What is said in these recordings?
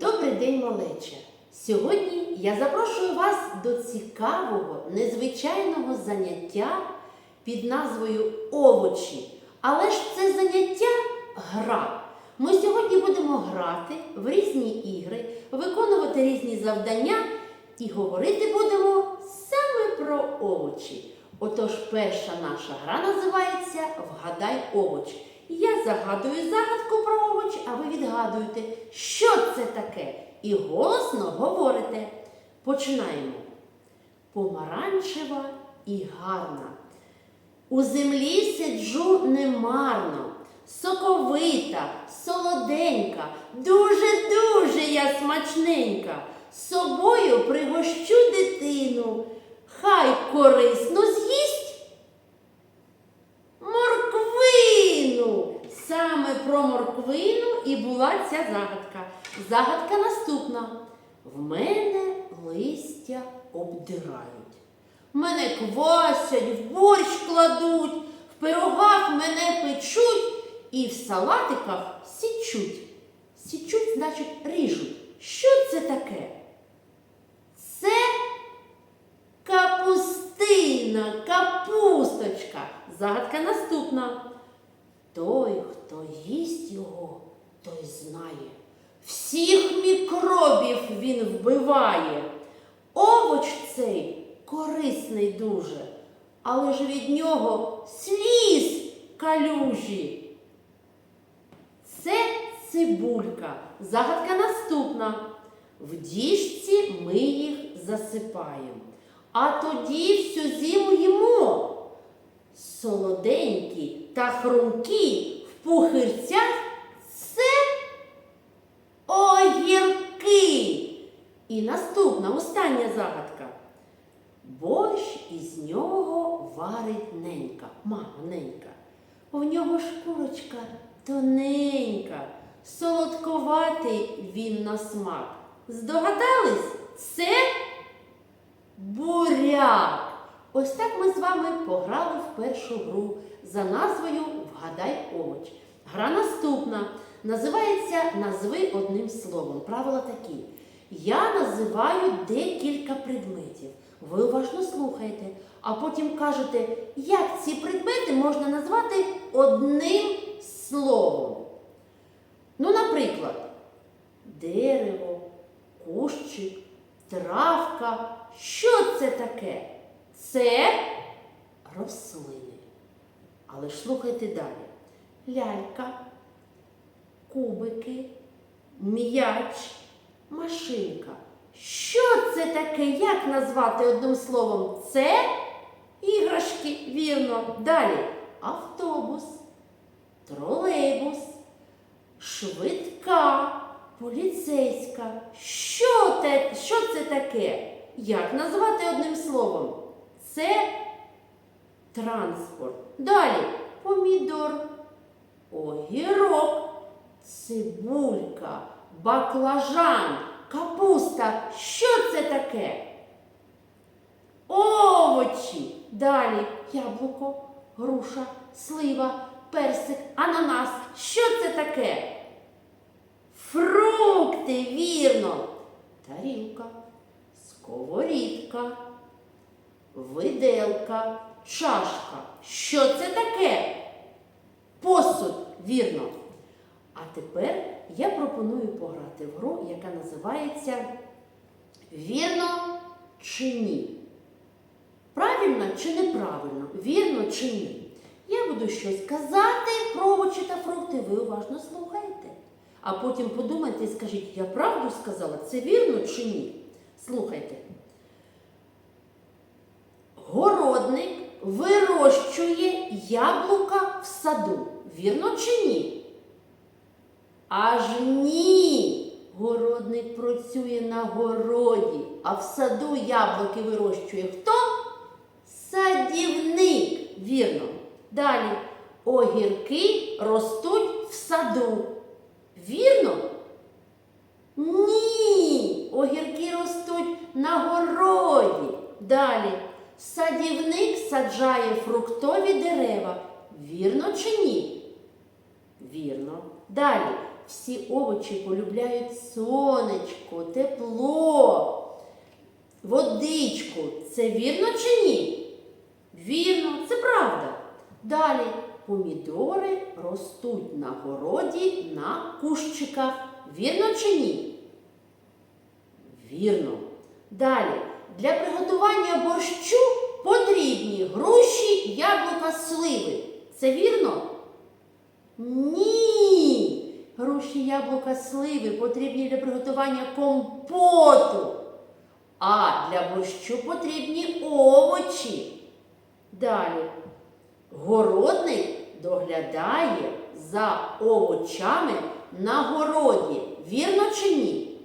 Добрий день, малече! Сьогодні я запрошую вас до цікавого, незвичайного заняття під назвою Овочі. Але ж це заняття гра. Ми сьогодні будемо грати в різні ігри, виконувати різні завдання і говорити будемо саме про овочі. Отож, перша наша гра називається Вгадай овоч. Я загадую загадку про овоч, а ви відгадуєте, що це таке, і голосно говорите. Починаємо. Помаранчева і гарна. У землі сиджу немарно, соковита, солоденька, дуже-дуже я смачненька. З собою пригощу дитину, хай корисно з'їсть морквину. Саме про морквину і була ця загадка. Загадка наступна. В мене листя обдирають. Мене квасять, в борщ кладуть, в пирогах мене печуть і в салатиках січуть. Січуть, значить, ріжуть. Що це таке? Це капустина, капусточка. Загадка наступна. Той, хто їсть його, той знає. Всіх мікробів він вбиває. Овоч цей корисний дуже, але ж від нього сліз калюжі. Це цибулька. Загадка наступна. В діжці ми їх засипаємо, а тоді всю зиму їмо. Солоденькі та хрумкі в пухирцях це огірки. І наступна остання загадка. Борщ із нього варить ненька, мама ненька. В нього шкурочка тоненька, солодковатий він на смак. Здогадались? Це буряк. Ось так ми з вами пограли в першу гру за назвою Вгадай овоч. Гра наступна. Називається Назви одним словом. Правила такі. Я називаю декілька предметів. Ви уважно слухаєте, а потім кажете, як ці предмети можна назвати одним словом. Ну, наприклад, дерево, кущик, травка. Що це таке? Це рослини. Але ж слухайте далі. Лялька, кубики, м'яч, машинка. Що це таке? Як назвати одним словом? Це іграшки, вірно. Далі автобус, тролейбус, швидка, поліцейська. Що, те, що це таке? Як назвати одним словом? Це транспорт. Далі помідор, огірок, цибулька, баклажан, капуста. Що це таке? Овочі. Далі яблуко, груша, слива, персик, ананас. Що це таке? Фрукти, вірно. Тарілка, сковорідка, виделка, чашка. Що це таке? Посуд, вірно. А тепер я пропоную пограти в гру, яка називається Вірно чи ні? Правильно чи неправильно? Вірно чи ні? Я буду щось казати про овочі та фрукти, ви уважно слухайте. А потім подумайте і скажіть, я правду сказала, це вірно чи ні? Слухайте. Городник вирощує яблука в саду. Вірно чи ні? Аж ні. Городник працює на городі, а в саду яблуки вирощує хто? Садівник. Вірно. Далі. Огірки ростуть в саду. Вірно? Ні. Огірки ростуть на городі. Далі. Садівник саджає фруктові дерева. Вірно чи ні? Вірно. Далі. Всі овочі полюбляють сонечко, тепло, водичку. Це вірно чи ні? Вірно, це правда. Далі помідори ростуть на городі на кущиках. Вірно чи ні? Вірно. Далі. Для приготування борщу потрібні груші, яблука, сливи. Це вірно? Ні. Груші, яблука, сливи потрібні для приготування компоту. А для борщу потрібні овочі. Далі. Городник доглядає за овочами на городі. Вірно чи ні?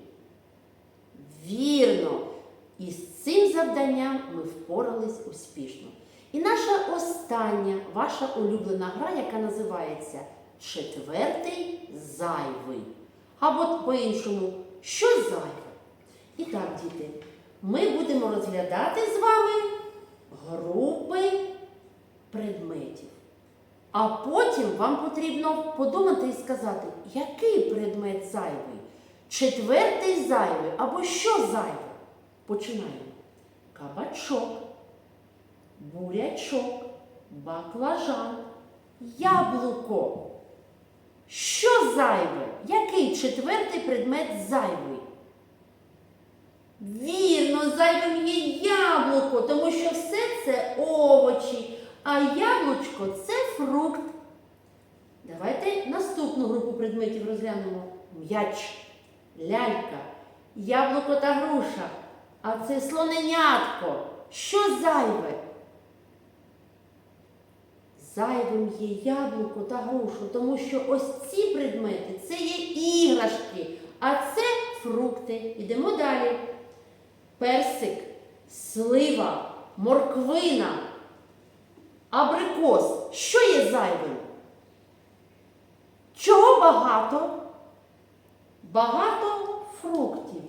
Вірно. І з цим завданням ми впорались успішно. І наша остання, ваша улюблена гра, яка називається Четвертий зайвий. Або по-іншому, що зайве? І так, діти, ми будемо розглядати з вами групи предметів. А потім вам потрібно подумати і сказати, який предмет зайвий, четвертий зайвий або що зайве. Починаємо. Кабачок, бурячок, баклажан, яблуко. Що зайве? Який четвертий предмет зайвий? Вірно, зайвим є яблуко, тому що все це овочі, а яблучко це фрукт. Давайте наступну групу предметів розглянемо. М'яч, лялька, яблуко та груша. А це слоненятко. Що зайве? Зайвим є яблуко та грушу, тому що ось ці предмети це є іграшки, а це фрукти. Ідемо далі. Персик, слива, морквина, абрикос. Що є зайвим? Чого багато? Багато фруктів.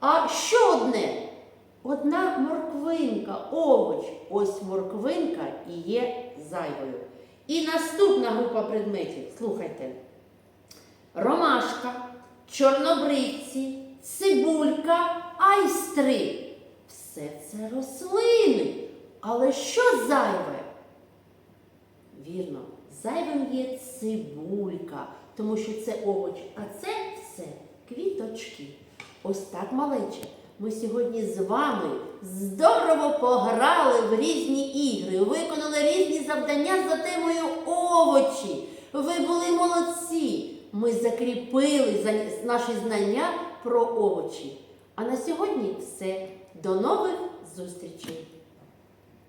А що одне? Одна морквинка, овоч. Ось морквинка і є зайвою. І наступна група предметів. Слухайте. Ромашка, чорнобривці, цибулька, айстри. Все це рослини. Але що зайве? Вірно, зайвим є цибулька, тому що це овоч, а це все квіточки. Ось так, малече. Ми сьогодні з вами здорово пограли в різні ігри, виконали різні завдання за темою овочі. Ви були молодці. Ми закріпили наші знання про овочі. А на сьогодні все. До нових зустрічей!